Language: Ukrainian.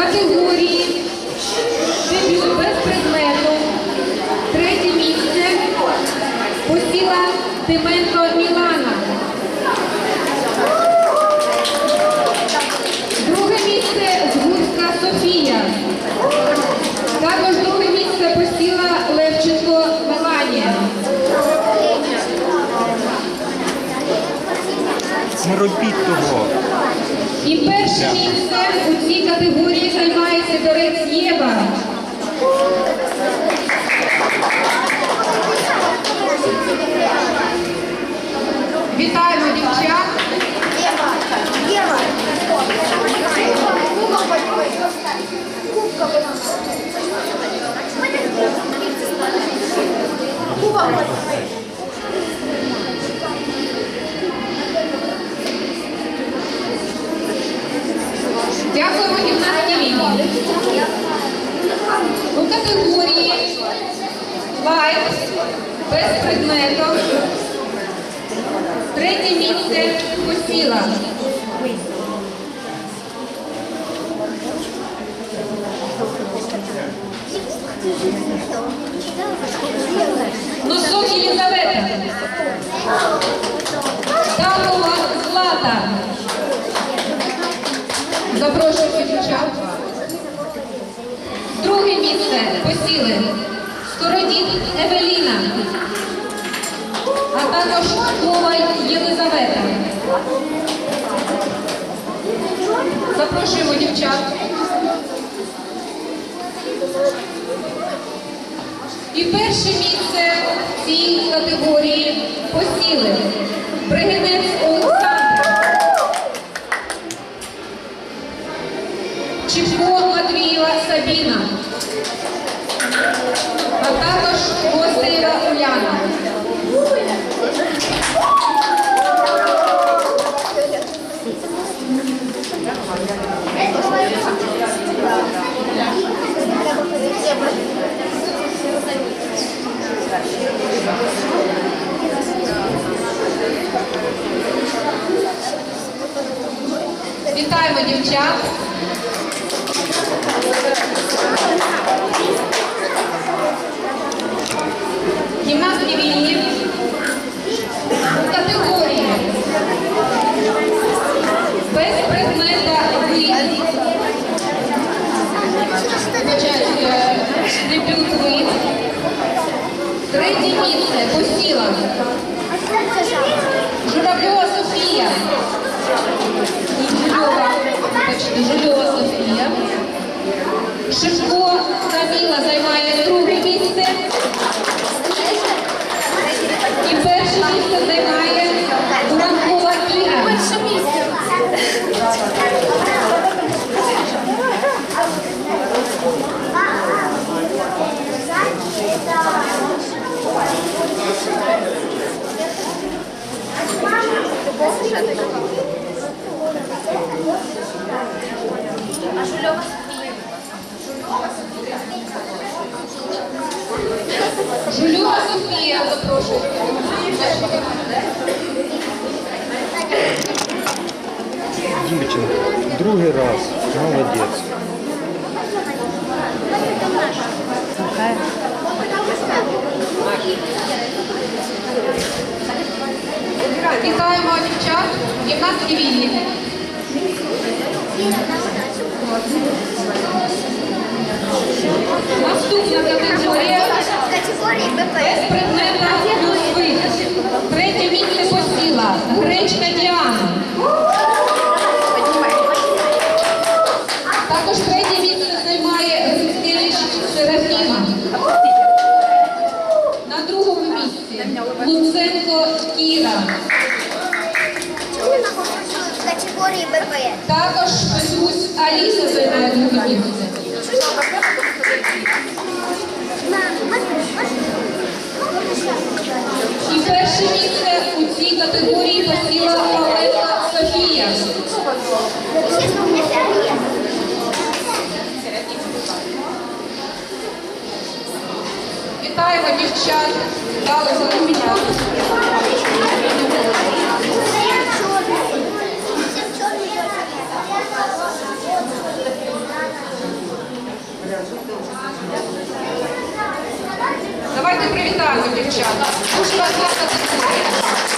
категорії дебют без предмету. Третє місце посіла Тименко Мілана. Друге місце Згурська Софія. Також друге місце посіла Левченко Меланія. Не робіть того. І перше місце у цій категорії займається Дорець Єва. Вітаємо дівчат. Без предмету. Третє місце посіла. Носок Єлизавета. Такова Злата. Запрошуємо дівчат. Друге місце посіли Скородіт Евеліна, також Коваль Єлизавета. Запрошуємо дівчат. І перше місце в цій категорії посіли Бригинець Олександр. Чіпко Матвієва Сабіна, а також Гостеєва Уляна. Вітаємо дівчат. Гімнастки вільні категорії без предмета вид. Е, дебют вид. Третє посіла Журавльова Софія. Вибачте, Софія. Шишко Каміла займає друге місце. І перше місце займає Буранкова Кіра. Перше місце. Жульова Софія запрошую. Дівчинка, другий раз. Молодець. Вітаємо дівчат, гімнастки вільні. Наступна категорія Категорії БП. без плюс вид. Третє місце посіла Гречка Діана. Також третє місце займає Грицькевич Серафіма. На другому місці Луценко Кіра. В категорії Також Петрусь Аліса займає друге місце. І перше місце у цій категорії посіла Павленко Софія. Вітаємо дівчат. Дали за Давайте привітаємо дівчата. Дуже вас гарна дискусія.